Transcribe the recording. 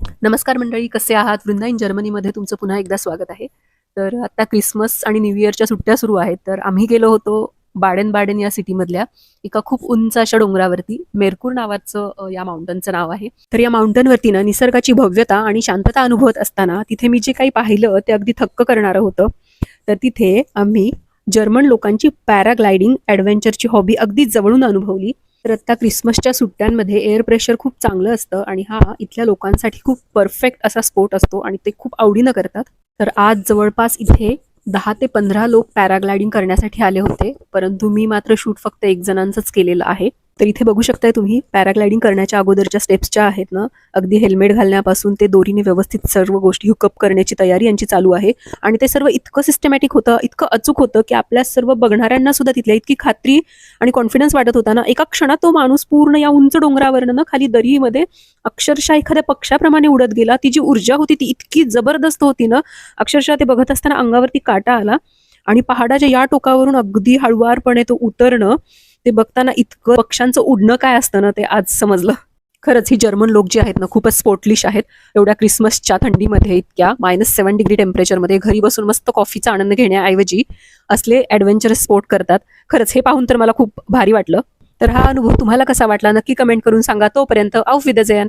नमस्कार मंडळी कसे आहात? वृंदा इन जर्मनीमध्ये तुमचं पुन्हा एकदा स्वागत आहे. तर आता क्रिसमस आणि न्यू इयरच्या सुट्ट्या सुरू आहेत. तर आम्ही गेलो होतो बाडेन बाडेन या सिटीमधल्या एका खूप उंच अशा डोंगरावरती मेरकूर नावाचं या माउंटनचं नाव आहे. तर या माउंटनवरती ना निसर्गाची भव्यता आणि शांतता अनुभवत असताना तिथे मी जे काही पाहिलं ते अगदी थक्क करणारं होतं. तर तिथे आम्ही जर्मन लोकांची पॅराग्लायडिंग ॲडव्हेंचरची हॉबी अगदी जवळून अनुभवली. तर आत्ता क्रिसमसच्या सुट्ट्यांमध्ये एअर प्रेशर खूप चांगलं असतं आणि हा इथल्या लोकांसाठी खूप परफेक्ट असा स्पोर्ट असतो आणि ते खूप आवडीनं करतात. तर आज जवळपास इथे दहा ते पंधरा लोक पॅराग्लायडिंग करण्यासाठी आले होते परंतु मी मात्र शूट फक्त एक जणांचंच केलेलं आहे. तर इथे बघू शकताय तुम्ही पॅराग्लायडिंग करण्याच्या अगोदरच्या स्टेप्सच्या आहेत ना. अगदी हेल्मेट घालण्यापासून ते दोरीने व्यवस्थित सर्व गोष्टी हुकअप करण्याची तयारी यांची चालू आहे. आणि ते सर्व इतकं सिस्टमॅटिक होतं इतकं अचूक होतं की आपल्या सर्व बघणाऱ्यांना सुद्धा तिथल्या इतकी खात्री आणि कॉन्फिडन्स वाटत होता ना. एका क्षणात तो माणूस पूर्ण या उंच डोंगरावरनं ना खाली दरीमध्ये अक्षरशः एखाद्या पक्षाप्रमाणे उडत गेला. ती जी ऊर्जा होती ती इतकी जबरदस्त होती ना. अक्षरशः ते बघत असताना अंगावरती काटा आला आणि पहाडाच्या या टोकावरून अगदी हळुवारपणे तो उतरणं ते बघताना इतकं पक्ष्यांचं उडणं काय असतं ना ते आज समजलं. खरंच ही जर्मन लोक जे आहेत ना खूपच स्पोर्टलिश आहेत. एवढ्या क्रिसमसच्या थंडीमध्ये इतक्या मायनस सेवन डिग्री टेम्परेचरमध्ये घरी बसून मस्त कॉफीचा आनंद घेण्याऐवजी असले ॲडव्हेंचरस स्पोर्ट करतात. खरंच हे पाहून तर मला खूप भारी वाटलं. तर हा अनुभव तुम्हाला कसा वाटला? नक्की कमेंट करून सांगा. तोपर्यंत औफ विदजयन